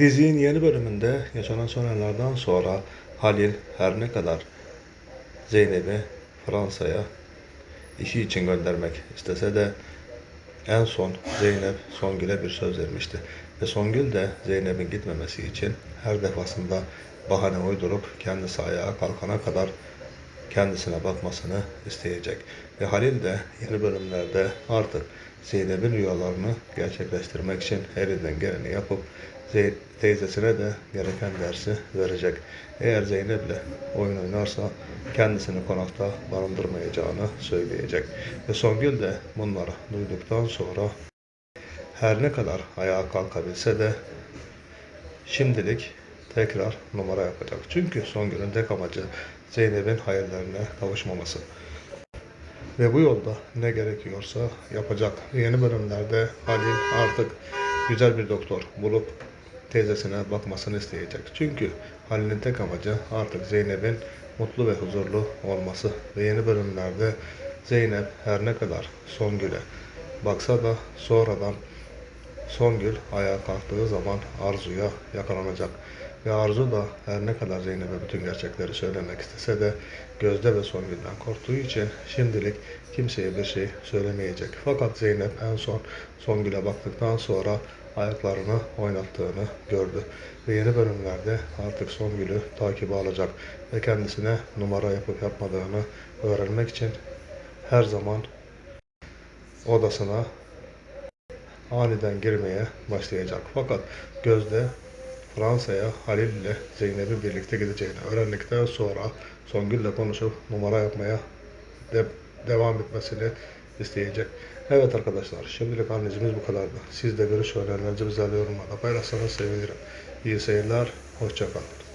Dizinin yeni bölümünde yaşanan olaylardan sonra Halil her ne kadar Zeynep'i Fransa'ya işi için göndermek istese de en son Zeynep Songül'e bir söz vermişti. Ve Songül de Zeynep'in gitmemesi için her defasında bahane uydurup kendisi ayağa kalkana kadar kendisine bakmasını isteyecek. Ve Halil de yeni bölümlerde artık Zeynep'in rüyalarını gerçekleştirmek için elinden geleni yapıp Zey- teyzesine de gereken dersi verecek. Eğer Zeynep'le oyun oynarsa kendisini konakta barındırmayacağını söyleyecek. Ve Songül de bunları duyduktan sonra her ne kadar ayağa kalkabilse de şimdilik tekrar numara yapacak. Çünkü Songül'ün tek amacı Zeynep'in hayallerine kavuşmaması. Ve bu yolda ne gerekiyorsa yapacak. Yeni bölümlerde Halil artık güzel bir doktor bulup teyzesine bakmasını isteyecek. Çünkü Halil'in tek amacı artık Zeynep'in mutlu ve huzurlu olması. Ve yeni bölümlerde Zeynep her ne kadar Songül'e baksa da sonradan Songül ayağa kalktığı zaman Arzu'ya yakalanacak. Ve Arzu da her ne kadar Zeynep'e bütün gerçekleri söylemek istese de Gözde ve Songül'den korktuğu için şimdilik kimseye bir şey söylemeyecek. Fakat Zeynep en son Songül'e baktıktan sonra ayaklarını oynattığını gördü. Ve yeni bölümlerde artık Songül'ü takibe alacak ve kendisine numara yapıp yapmadığını öğrenmek için her zaman odasına aniden girmeye başlayacak. Fakat Gözde Fransa'ya Halil ile Zeynep'in birlikte gideceğini öğrendikten sonra Songül'le konuşup numara yapmaya de- devam etmesini isteyecek. Evet arkadaşlar şimdilik analizimiz bu kadardı. Siz de görüş ve önerilerinizi bizlerle yorumlarda paylaşsanız sevinirim. İyi seyirler, hoşçakalın.